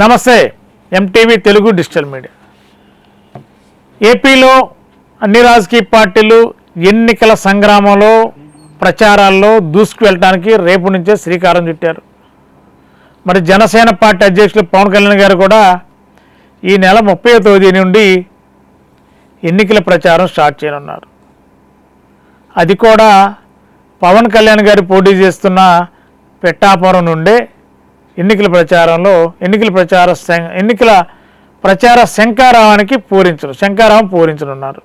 నమస్తే MTV Telugu digital media. ఏపీలో అన్ని రాజకీయ పార్టీలు ఎన్నికల సంగ్రామంలో ప్రచారాల్లో దూసుకు వెళ్ళడానికి రేపు నుంచే శ్రీకారం చుట్టారు. మరి జనసేన పార్టీ అధ్యక్షులు పవన్ కళ్యాణ్ గారు కూడా ఈ నెల ముప్పై తేదీ నుండి ఎన్నికల ప్రచారం స్టార్ట్ చేయనున్నారు. అది కూడా పవన్ కళ్యాణ్ గారు పోటీ చేస్తున్న పెట్టాపురం నుండే ఎన్నికల ప్రచారంలో ఎన్నికల ప్రచార శం- ఎన్నికల ప్రచార శంకారావానికి పూరించరు శంకారావం పూరించనున్నారు.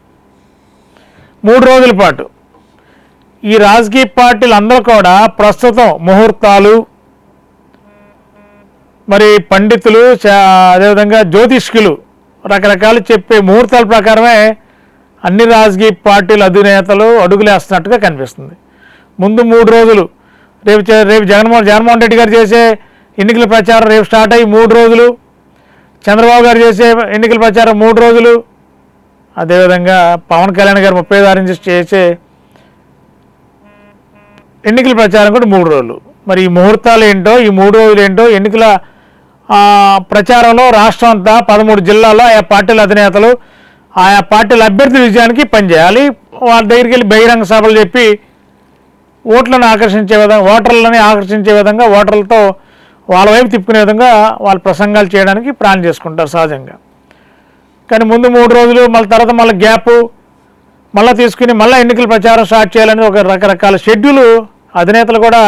మూడు రోజుల పాటు ఈ రాజకీయ పార్టీలు అందరూ కూడా ప్రస్తుతం ముహూర్తాలు మరి పండితులు అదేవిధంగా జ్యోతిష్కులు రకరకాలు చెప్పే ముహూర్తాల ప్రకారమే అన్ని రాజకీయ పార్టీల అధినేతలు అడుగులేస్తున్నట్టుగా కనిపిస్తుంది. ముందు మూడు రోజులు రేపు చే- రేపు జగన్మోహన్ జగన్మోహన్ రెడ్డి గారు చేసే ఎన్నికల ప్రచారం రేపు స్టార్ట్ అయ్యి మూడు రోజులు. చంద్రబాబు గారు చేసే ఎన్నికల ప్రచారం మూడు రోజులు. అదేవిధంగా పవన్ కళ్యాణ్ గారు ముప్పై ఆరు నుంచి చేసే ఎన్నికల ప్రచారం కూడా మూడు రోజులు. మరి ఈ ముహూర్తాలు ఏంటో ఈ మూడు రోజులు ఏంటో ఎన్నికల ప్రచారంలో రాష్ట్రం అంతా పదమూడు జిల్లాల్లో ఆయా పార్టీల అధినేతలు ఆయా పార్టీల అభ్యర్థి విజయానికి పనిచేయాలి. వాళ్ళ దగ్గరికి వెళ్ళి బహిరంగ సభలు చెప్పి ఓట్లను ఆకర్షించే విధంగా ఓటర్లని ఆకర్షించే విధంగా ఓటర్లతో వాళ్ళ వైపు తిప్పుకునే విధంగా వాళ్ళ ప్రసంగాలు చేయడానికి ప్లాన్ చేసుకుంటారు సహజంగా. కానీ ముందు మూడు రోజులు మళ్ళీ తర్వాత మళ్ళీ గ్యాప్ మళ్ళీ తీసుకుని మళ్ళీ ఎన్నికల ప్రచారం స్టార్ట్ చేయాలని ఒక రకరకాల షెడ్యూల్ అధినేతలు కూడా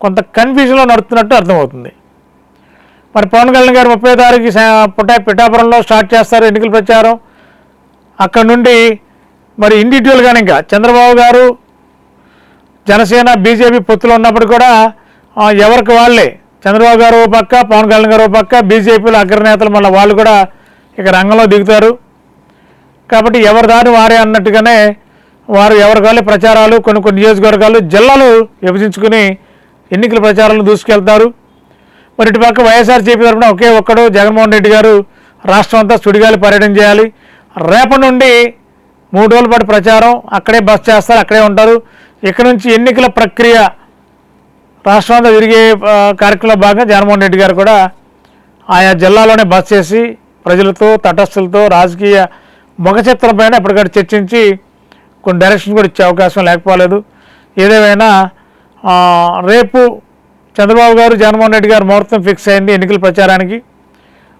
కొంత కన్ఫ్యూజన్లో నడుతున్నట్టు అర్థమవుతుంది. మరి పవన్ కళ్యాణ్ గారు ముప్పై తారీఖు పుట్టా పిఠాపురంలో స్టార్ట్ చేస్తారు ఎన్నికల ప్రచారం. అక్కడ నుండి మరి ఇండివిజువల్గానే ఇంకా చంద్రబాబు గారు జనసేన బీజేపీ పొత్తులు ఉన్నప్పుడు కూడా ఎవరికి వాళ్ళే చంద్రబాబు గారు ఓ పక్క పవన్ కళ్యాణ్ గారు ఓ పక్క బీజేపీలో అగ్రనేతలు మళ్ళీ వాళ్ళు కూడా ఇక రంగంలో దిగుతారు. కాబట్టి ఎవరి దారి వారే అన్నట్టుగానే వారు ఎవరి వాళ్ళే ప్రచారాలు కొన్ని కొన్ని నియోజకవర్గాలు జిల్లాలు విభజించుకుని ఎన్నికల ప్రచారాలను దూసుకెళ్తారు. మరి ఇటు పక్క వైఎస్ఆర్సీపీ తరఫున ఒకే ఒక్కడు జగన్మోహన్ రెడ్డి గారు రాష్ట్రం అంతా సుడిగాలి పర్యటన చేయాలి. రేపటి నుండి మూడు రోజుల పాటు ప్రచారం అక్కడే బస్ చేస్తారు అక్కడే ఉంటారు. ఇక్కడ నుంచి ఎన్నికల ప్రక్రియ రాష్ట్రంలో తిరిగే కార్యక్రమంలో భాగంగా జగన్మోహన్ రెడ్డి గారు కూడా ఆయా జిల్లాలోనే బస్ చేసి ప్రజలతో తటస్థులతో రాజకీయ ముఖ చిత్రం పైన ఎప్పటికప్పుడు చర్చించి కొన్ని డైరెక్షన్ కూడా ఇచ్చే అవకాశం లేకపోలేదు. ఏదేమైనా రేపు చంద్రబాబు గారు జగన్మోహన్ రెడ్డి గారు ముహూర్తం ఫిక్స్ అయింది ఎన్నికల ప్రచారానికి.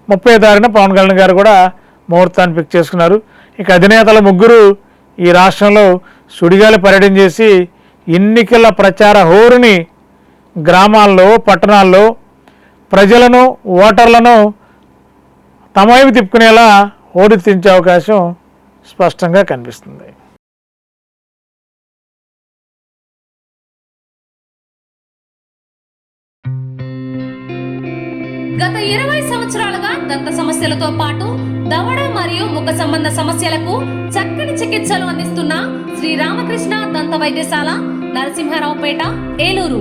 ముప్పై తారీఖున పవన్ కళ్యాణ్ గారు కూడా ముహూర్తాన్ని ఫిక్స్ చేసుకున్నారు. ఇక అధినేతల ముగ్గురు ఈ రాష్ట్రంలో సుడిగాలి పర్యటన చేసి ఎన్నికల ప్రచార హోరుని గ్రామాల్లో పట్టణాల్లో ప్రజలను ఓటర్లను తమవైపు తిప్పుకునేలా ఓడితించే అవకాశం స్పష్టంగా కనిపిస్తుంది. గత ఇరవై సంవత్సరాలుగా దంత సమస్యలతో పాటు దవడ మరియు ముఖ సంబంధ సమస్యలకు చక్కని చికిత్సలు అందిస్తున్న శ్రీ రామకృష్ణ దంత వైద్యశాల నరసింహారావుపేట ఏలూరు.